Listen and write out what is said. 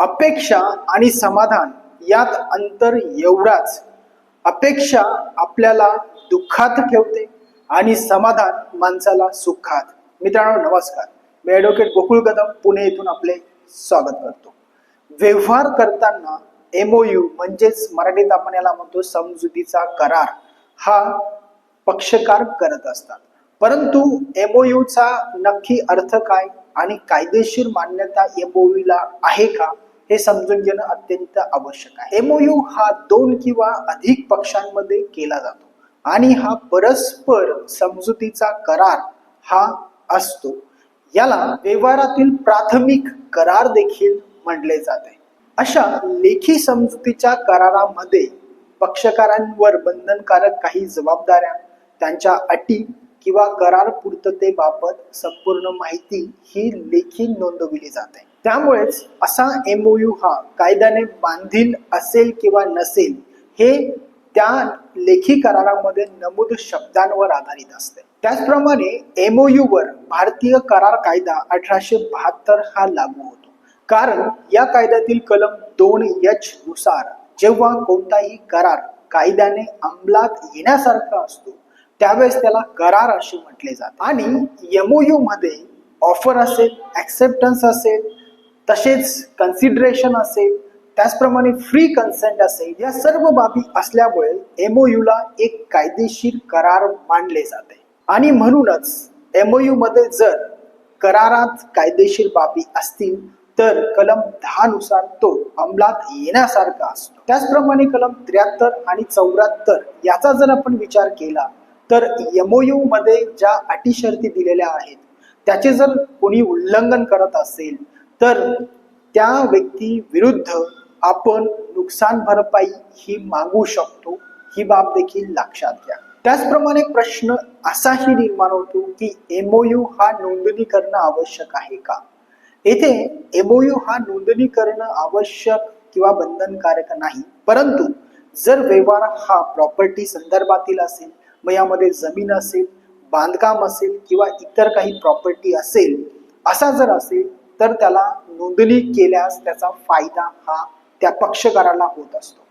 अपेक्षा आणि समाधान यात अंतर एवढाच. अपेक्षा आपल्याला दुःखात ठेवते आणि समाधान माणसाला सुखात. मित्रांनो नमस्कार. मी ॲडव्होकेट गोकुळ कदम पुणे येथून आपले स्वागत करतो. व्यवहार करताना एमओयू म्हणजेच मराठीत आपण याला म्हणतो समजुतीचा करार. हा पक्षकार करत असतात. परंतु एमओयूचा नक्की अर्थ काय आणि कायदेशीर मान्यता एमओयूला आहे का? हे समजून घेणं अत्यंत आवश्यक आहे. एमओयू हा दोन किंवा अधिक पक्षांमध्ये केला जातो आणि हा परस्पर समजुतीचा करार हा असतो. याला व्यवहारातील प्राथमिक करार देखील म्हटले जाते. अशा लेखी समजुतीच्या करारामध्ये पक्षकारांवर बंधनकारक काही जबाबदाऱ्या त्यांच्या अटी किंवा करार पूर्ततेबाबत संपूर्ण माहिती ही लेखी नोंदविली जाते. त्यामुळेच असा एमओयू हा कायद्याने बांधील असेल किंवा नसेल हे त्या लेखी करारामध्ये नमूद शब्दांवर आधारित असते. त्याचप्रमाणे एमओयू वर भारतीय करार कायदा अठराशे बहात्तर हा लागू होतो. कारण या कायद्यातील कलम दोन यच नुसार जेव्हा कोणताही करार कायद्याने अंमलात येण्यासारखा असतो त्यावेळेस त्याला करार असे म्हटले जाते. आणि एमओयू मध्ये ऑफर असेल ऍक्सेप्टन्स असेल तसेच कन्सिडरेशन असेल त्याचप्रमाणे फ्री कन्सेंट असेल या सर्व बाबी असल्यामुळे एमओयू ला एक कायदेशीर करार मानले जाते. आणि म्हणूनच एमओयू मध्ये जर करारात कायदेशीर बाबी असतील तर कलम दहा नुसार तो अंमलात येण्यासारखा असतो. त्याचप्रमाणे कलम त्र्याहत्तर आणि चौऱ्याहत्तर याचा जर आपण विचार केला तर एमओयू मध्ये ज्या अटी शर्ती दिलेल्या आहेत त्याचे जर कोणी उल्लंघन करत असेल तर त्या व्यक्ती विरुद्ध आपण नुकसान भरपाई ही मागू शकतो ही बाब देखील लक्षात घ्या. त्याचप्रमाणे प्रश्न असाही निर्माण होतो की एमओयू हा नोंदणी करणं आवश्यक आहे का? येथे एमओयू हा नोंदणी करणं आवश्यक किंवा बंधनकारक नाही परंतु जर व्यवहार हा प्रॉपर्टी संदर्भातील असेल मग यामध्ये जमीन असेल बांधकाम असेल किंवा इतर काही प्रॉपर्टी असेल असा जर असेल तर त्याला नोंदणी केल्यास त्याचा फायदा हा त्या पक्षकाराला होत असतो.